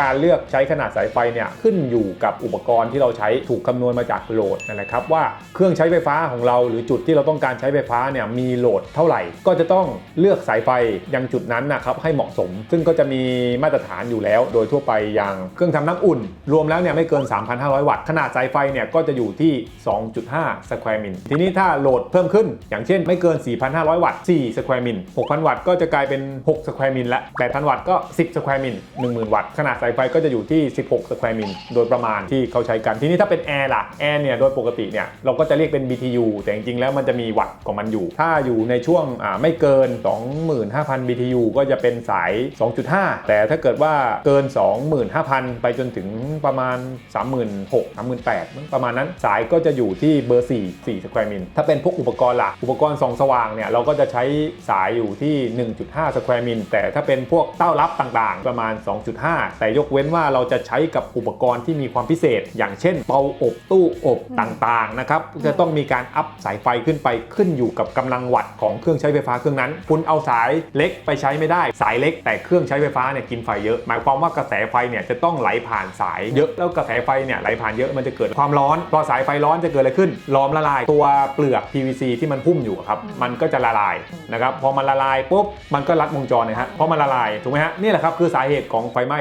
การเลือกใช้ขนาดสายไฟเนี่ยขึ้นอยู่กับอุปกรณ์ที่เราใช้ถูกคำนวณมาจากโหลดนะครับว่าเครื่องใช้ไฟฟ้าของเรา หรือจุดที่เราต้องการใช้ไฟฟ้าเนี่ยมีโหลดเท่าไหร่ ก็จะต้องเลือกสายไฟยังจุดนั้นนะครับให้เหมาะสม ซึ่งก็จะมีมาตรฐานอยู่แล้ว โดยทั่วไปอย่างเครื่องทำน้ำอุ่น รวมแล้วเนี่ยไม่เกิน 3,500 วัตต์ขนาดสายไฟเนี่ยก็จะอยู่ที่ 2.5 สแควร์มิลทีนี้ถ้าโหลดเพิ่มขึ้น อย่างเช่นไม่เกิน 4,500 วัตต์4สแควร์มิล6,000 วัตต์ก็จะกลายเป็น 6 สแควร์มิลและ8,000 วัตต์ก็ 10 สแควร์มิล10,000 วัตต์ขนาดสายไฟก็จะอยู่ที่ 16 สแควร์มิลโดยประมาณที่เขาใช้กัน ทีนี้ถ้าเป็นแอร์ล่ะแอร์เนี่ยโดยปกติเนี่ยเราก็จะเรียกเป็น BTU แต่จริงๆแล้วมันจะมีวัตต์ของมันอยู่ ถ้าอยู่ในช่วงอ่าไม่เกิน 25,000 BTU ก็จะเป็นสาย 2.5 แต่ถ้าเกิดว่าเกิน 25,000 ไปจนถึงประมาณ 36,000 38,000 ประมาณนั้นสายก็จะอยู่ที่เบอร์ 4 4สแควร์มิลถ้าเป็นพวกอุปกรณ์ล่ะ อุปกรณ์ส่องสว่างเนี่ยเราก็จะใช้สายอยู่ที่ 1.5 สแควร์มิลแต่ถ้าเป็นพวกเต้ารับต่างๆ ประมาณ 2.5 แต่ยกเว้นว่าเราจะใช้กับอุปกรณ์ที่มีความพิเศษ อย่างเช่นเตาอบตู้อบต่างๆนะครับจะต้องมีการอัพสายไฟขึ้นไปขึ้นอยู่กับกำลังวัตต์ของเครื่องใช้ไฟฟ้าเครื่องนั้น คุณเอาสายเล็กไปใช้ไม่ได้ สายเล็ก แต่เครื่องใช้ไฟฟ้าเนี่ยกินไฟเยอะ หมายความว่ากระแสไฟเนี่ยจะต้องไหลผ่านสายเยอะแล้วกระแสไฟเนี่ยไหลผ่านเยอะมันจะเกิดความร้อนพอสายไฟร้อนจะเกิดอะไรขึ้นล้อมละลาย ตัวเปลือก PVC ที่มันพุ่มอยู่อะครับมันก็จะละลายนะครับพอมันละลายปุ๊บมันก็ลัดวงจรนะฮะเพราะมันละลายถูกไหมฮะนี่แหละครับคือสาเหตุของไฟไหม้